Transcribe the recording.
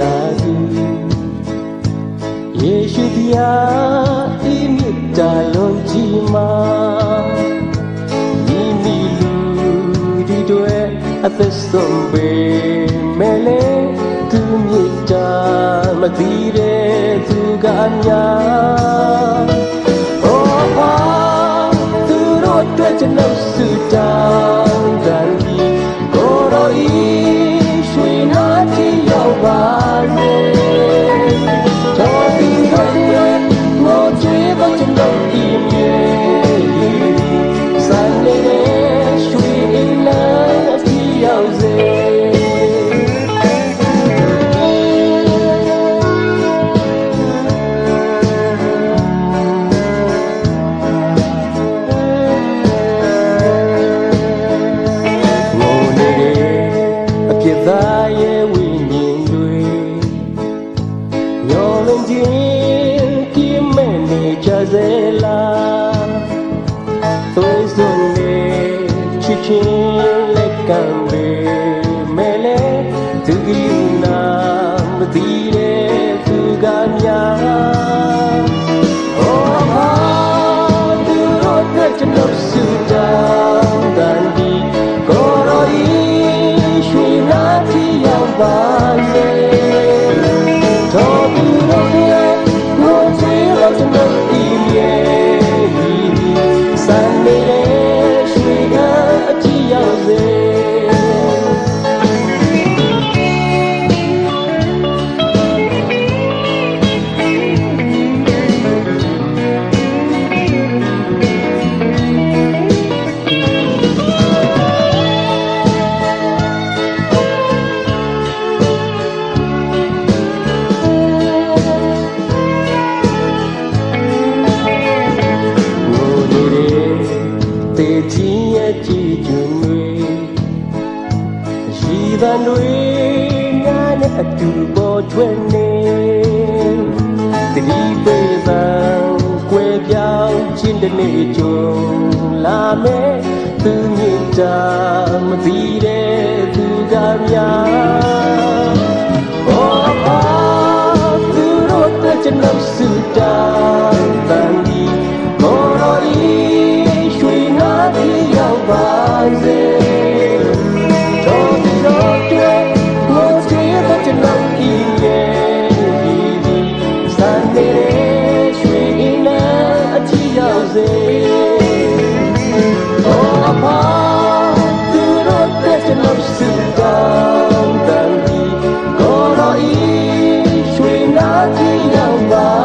လာသူယေရှုဖျားဤမြစ်တာလုံးကြီးမှာမိမိလူဒီတွေအသက်ဆုံးပေမဲ့လေသူမြစ်တာမသိတဲ့သူကအများ ချင်းလက်ကံတွေမဲလေသူကီနာမသိ သံတွေငါနဲ့အတူပေါ်ထွက်နေတတိပေသံကွယ်ပြောင်းခြင်းတစ်နေ့ကြုံလာမယ်သူမြင်တာမသိတဲ့သူကများ Oh, ah, tu ro te chno su down dan di ko ro i shui na ti yau ba se to 나